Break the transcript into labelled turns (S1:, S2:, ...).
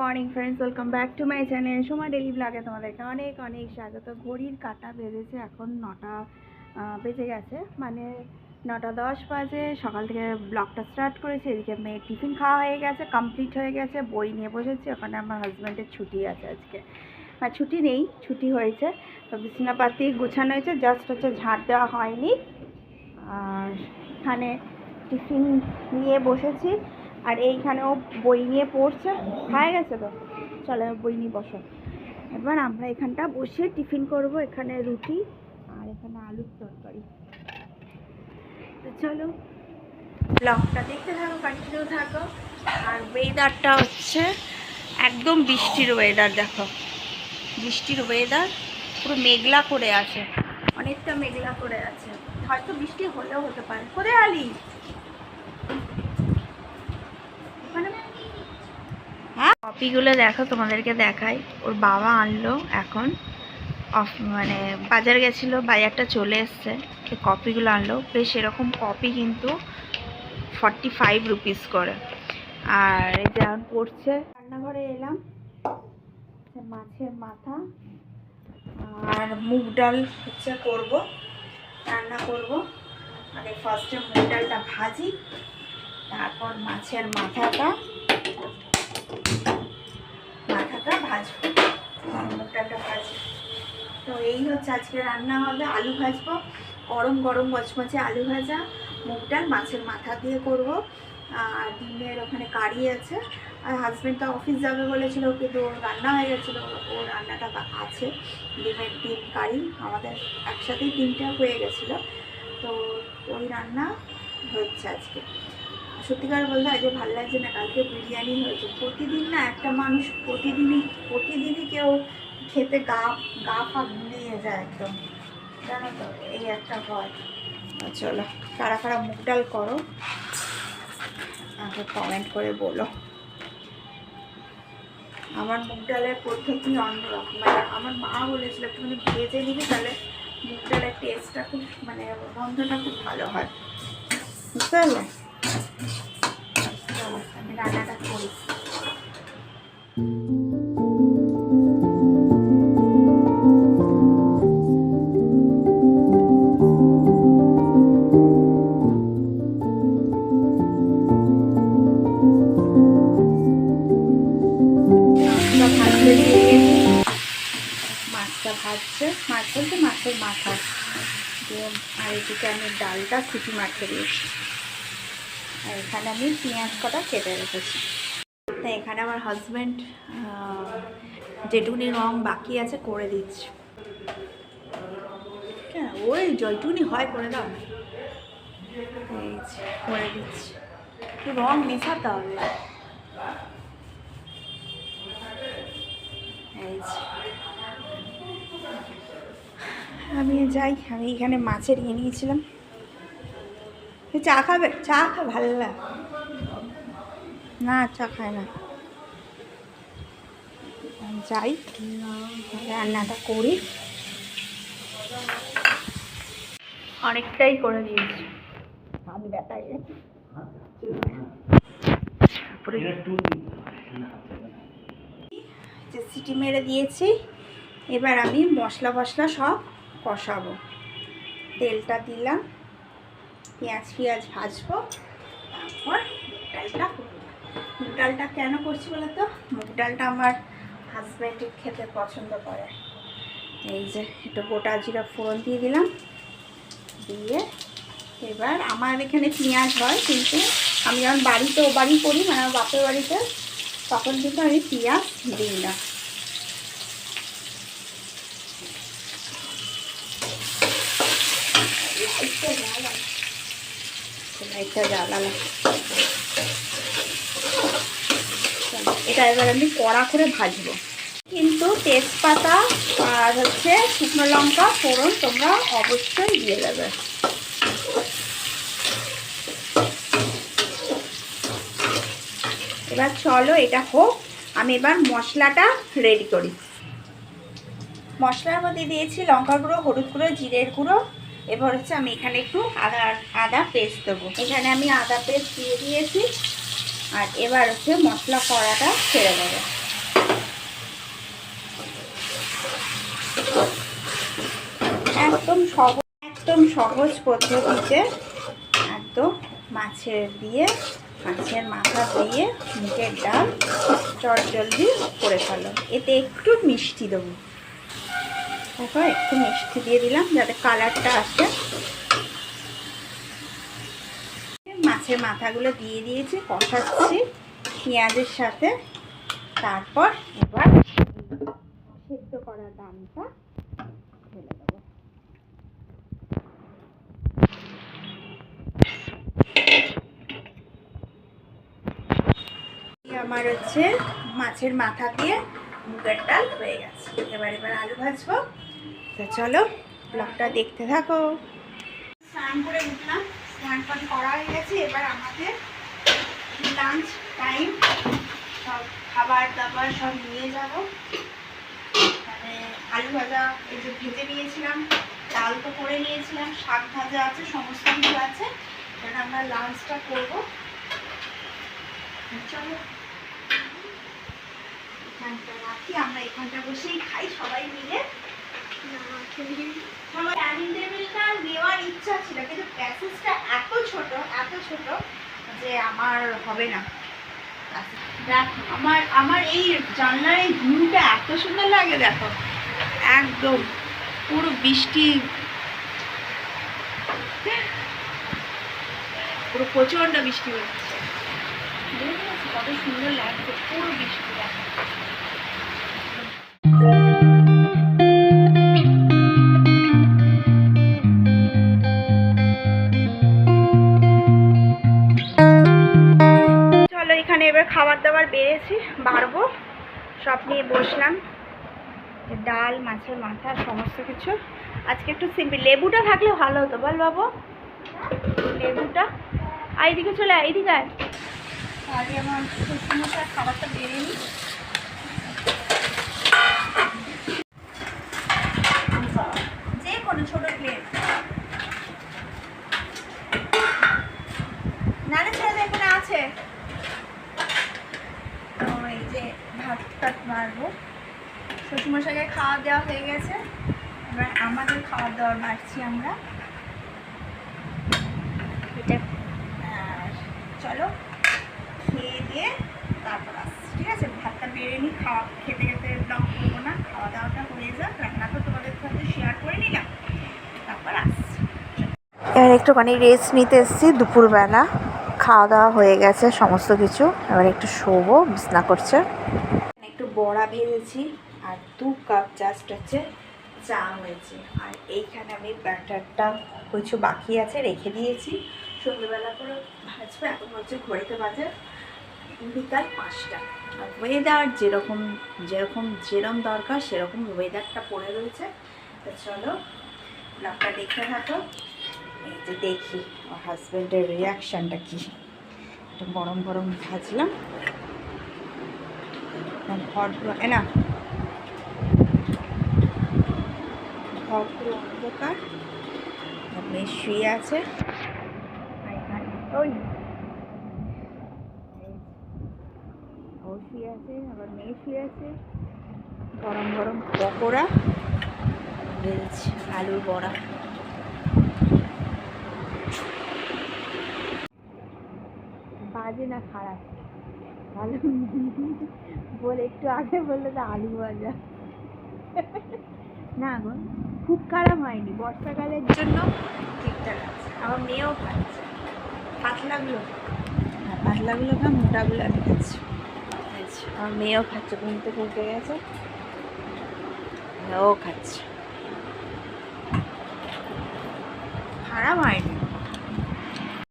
S1: Morning friends, welcome back to my channel সময় daily ব্লগে তোমাদেরকে অনেক অনেক স্বাগত। ঘড়ির কাটা বেজেছে, এখন নটা বেজে গেছে। মানে নটা দশ বাজে, সকাল থেকে ব্লগটা স্টার্ট করেছি, এদিকে মেয়ের টিফিন খাওয়া হয়ে গেছে, কমপ্লিট হয়ে গেছে, বই নিয়ে বসেছি, ওখানে আমার হাজব্যান্ডের ছুটি আছে আজকে। আর ছুটি নেই, ছুটি হয়েছে, তো বিছানাপাতি গুছানো হয়েছে, জাস্ট হচ্ছে ঝাড় দেওয়া হয়নি। আর এখানে টিফিন নিয়ে বসেছি। আর এইখানেও বই নিয়ে পড়ছে। হয়ে গেছে তো? চলো বই নিয়ে বসো। এবার আমরা এখানটা বসে টিফিন করব, এখানে রুটি আর এখানে আলুর তরকারি। তো চলো, ব্লগটা দেখতে থাকো কন্টিনিউ থাকো। আর ওয়েদারটা হচ্ছে একদম বৃষ্টির ওয়েদার দেখো। বৃষ্টির ওয়েদার পুরো মেঘলা করে আছে, অনেকটা মেঘলা করে আছে। হয়তো বৃষ্টি হলেও হতে পারে। কোথায় আলি মানে কপিগুলো দেখো, তোমাদেরকে দেখাই। ওর বাবা আনলো এখন। অফ মানে বাজার গেছিল বাজারটা চলে এসছে। এই কপিগুলো আনলো। বেশ এরকম কপি কিন্তু ফর্টি ফাইভ রুপিস করে। আর এই যে পড়ছে। রান্নাঘরে এলাম। মাছের মাথা। আর মুগ ডাল হচ্ছে করব। রান্না করব। আগে ফার্স্টে মুগ ডালটা ভাজি। তারপর মাছের মাথাটা ভাজবো আর মুগ ডালটা ভাজবো তো এই হচ্ছে আজকে রান্না হবে আলু ভাজবো। গরম গরম মচমচে আলু ভাজা, মুগ ডাল, মাছের মাথা দিয়ে করব। আর ডিমের ওখানে কারি আছে। আর হাজব্যান্ড তো অফিস যাবে বলেছিল, কিন্তু ওর রান্না হয়ে গেছিল। ওর রান্নাটা আছে, ডিমের ডিম কারি। আমাদের একসাথেই তিনটা হয়ে গেছিল। তো ওই রান্না হচ্ছে আজকে। সত্যিকার বলতে আজকে ভালো লাগছে না, কালকে বিরিয়ানি হয়েছে। প্রতিদিন না একটা মানুষ প্রতিদিনই প্রতিদিনই কেউ খেতে গা গা ফা নিয়ে যায় একদম। জানো তো এই একটা হয় আর চলো কারা কারা মুগ ডাল করো আমাকে কমেন্ট করে বলো। আমার মুগ ডালের পদ্ধতি অন্যরকম মানে আমার মা বলেছিল একটুখানি ভেজে নিবি তাহলে মুগ ডালের টেস্টটা খুব মানে গন্ধটা খুব ভালো হয়। বুঝতে পারলে আমি রান্নাটা করি। এদিকে আমি ডালটা খুঁটি মারতে দিয়েছি আর এখানে আমি পেঁয়াজ কটা কেটে রেখেছি। তাই এখানে আমার হাজব্যান্ড যেটুকুনি রং বাকি আছে, করে দিচ্ছে। ওই জয়টুকুনি হয় করে দাও। করে দিচ্ছি। একটু রং মেশাতে হবে এই। আমি যাই, আমি এখানে মাছের ইয়ে নিয়েছিলাম। চা খাবে? চা খা, ভালো লাগে না, চা খায় না। যাই, রান্নাটা করি। অনেকটাই করে দিয়েছি। আমি ব্যথায় সিটি মেরে দিয়েছি, এবার আমি মশলা ফসলা সব কষাবো। তেলটা দিলাম, পেঁয়াজ পেঁয়াজ ভাজবো, তারপর ডালটা মুগ ডালটা কেন করছি বলো তো মুগ ডালটা আমার হাজব্যান্ড খেতে পছন্দ করে। এই যে, একটু গোটা জিরা ফোড়ন দিয়ে দিলাম। দিয়ে এবার আমার এখানে পেঁয়াজ হয়, কিন্তু আমি যখন বাড়িতে ও বাড়ি করি মানে আমার বাপের বাড়িতে, তখন কিন্তু আমি পেঁয়াজ দিই না। এটা এবার আমি কড়া করে ভাজবো। কিন্তু তেজপাতা আর হচ্ছে শুকনো লঙ্কা ফোড়ন তোমরা অবশ্যই দিয়ে দেবে। এবার চলো এটা হোক, আমি এবার মশলাটা রেডি করি। মশলার মধ্যে দিয়েছি লঙ্কার গুঁড়ো, হলুদ গুঁড়ো, জিরের গুঁড়ো এবার হচ্ছে আমি এখানে একটু আদা আদা পেস্ট দেবো। এখানে আমি আদা পেস্ট দিয়ে দিয়েছি। আর এবার হচ্ছে মশলা কড়াটা ছেড়ে দেবো। একদম সহজ একদম সহজ পদ্ধতিতে একদম মাছের দিয়ে, মাছের মাথা দিয়ে মুখের ডাল চট জলদি করে ফেলো। এতে একটু মিষ্টি দেবো। দেখো একটু মিষ্টি দিয়ে দিলাম যাতে কালারটা আসে। মাছের মাথাগুলো দিয়ে দিয়েছি, কষাচ্ছি পেঁয়াজের সাথে। তারপর এবার সেদ্ধ করা ডালটা ঢেলে দেবো। আমার হচ্ছে মাছের মাথা দিয়ে মুগের ডাল হয়ে গেছে। এবার এবার আলু ভাজবো। তো চলো ব্লগটা দেখতে থাকো। স্নান করে উঠলাম, স্নান পান করা হয়ে গেছে, এবার আমাদের লাঞ্চ টাইম সব খাবার দাবার সব নিয়ে যাব। মানে আলু ভাজা, এই যে ভেজে নিয়েছিলাম, ডাল তো করে নিয়েছিলাম, শাক ভাজা আছে, সমস্ত কিছু আছে, এবার আমরা লাঞ্চটা করব। চলো। এখানটা রাখি, আমরা এখানটা বসেই খাই সবাই মিলে। টেবিলটা নেওয়ার ইচ্ছা ছিল কিন্তু প্যাসেজটা এত ছোট এত ছোট যে আমার হবে না দেখ আমার আমার এই জানলার এই এত সুন্দর লাগে দেখো একদম পুরো বৃষ্টি পুরো প্রচণ্ড বৃষ্টি হচ্ছে কত সুন্দর লাগছে পুরো বৃষ্টি। দেখো বসলাম। ডাল, মাছের মাথা, সমস্ত কিছু। আজকে একটু সিম্পল লেবুটা থাকলে ভালো হতো। বল বাবু। লেবুটা। আর এইদিকে চলে আয় এইদিকে আয়। আগে খাবারটা বেড়ে নিই যে কোনো ছোট প্লেট নানা ছেলে এখানে আছে তো এই যে ভাত মারবো শ্বশুরমশাইকে খাওয়া দেওয়া হয়ে গেছে। এবার আমাদের খাওয়া দাওয়ার মারছি আমরা। চলো, খেয়ে দিয়ে তারপর আসছি, ঠিক আছে? ভাতটা বেড়ে নিই, খাওয়া, খেতে খেতে ব্লগ করব না, খাওয়া দাওয়াটা হয়ে যাক, রান্না তো তোমাদের সাথে শেয়ার করে নিলাম। তারপর আসছি। এবার একটুখানি রেস্ট নিতে এসেছি, দুপুরবেলা। খাওয়া দাওয়া হয়ে গেছে, সমস্ত কিছু। এবার একটু শোবো, বিছনা করছে। বড়া ভেজেছি আর দু কাপ জাস্ট হচ্ছে চা হয়েছে। আর এইখানে আমি ব্যাটারটা কিছু বাকি আছে রেখে দিয়েছি। সন্ধ্যেবেলা করে ভাজবো, এখন হচ্ছে ঘড়িতে বাজে বিকাল পাঁচটা। আর ওয়েদার যেরকম যেরকম যেরকম দরকার সেরকম ওয়েদারটা পড়ে রয়েছে। তো চলো, ব্লগটা দেখতে থাকো। এই যে দেখি, আমার হাজব্যান্ডের রিয়াকশানটা কি? একটু গরম গরম ভাজলাম। ঘরগুলো এ না? ঘরগুলো অন্ধকার। মেয়ে শুয়ে আছে। ওই ও শুয়ে আছে, আবার মেয়ে শুয়ে আছে। গরম গরম পকোড়া ভেজেছি আলুর বড়া। বাজে না খারাপ? ভালো? বলে একটু আগে বললে তো আলু ভাজা। না গো খুব খারাপ হয়নি। বর্ষাকালের জন্য ঠিকঠাক আছে। আমার মেয়েও খাচ্ছে। পাতলাগুলো হ্যাঁ পাতলাগুলো খা মোটাগুলো আমি খাচ্ছি। এই আমার মেয়েও খাচ্ছে ঘুম থেকে উঠে গেছে। ও খাচ্ছে। খারাপ হয়নি।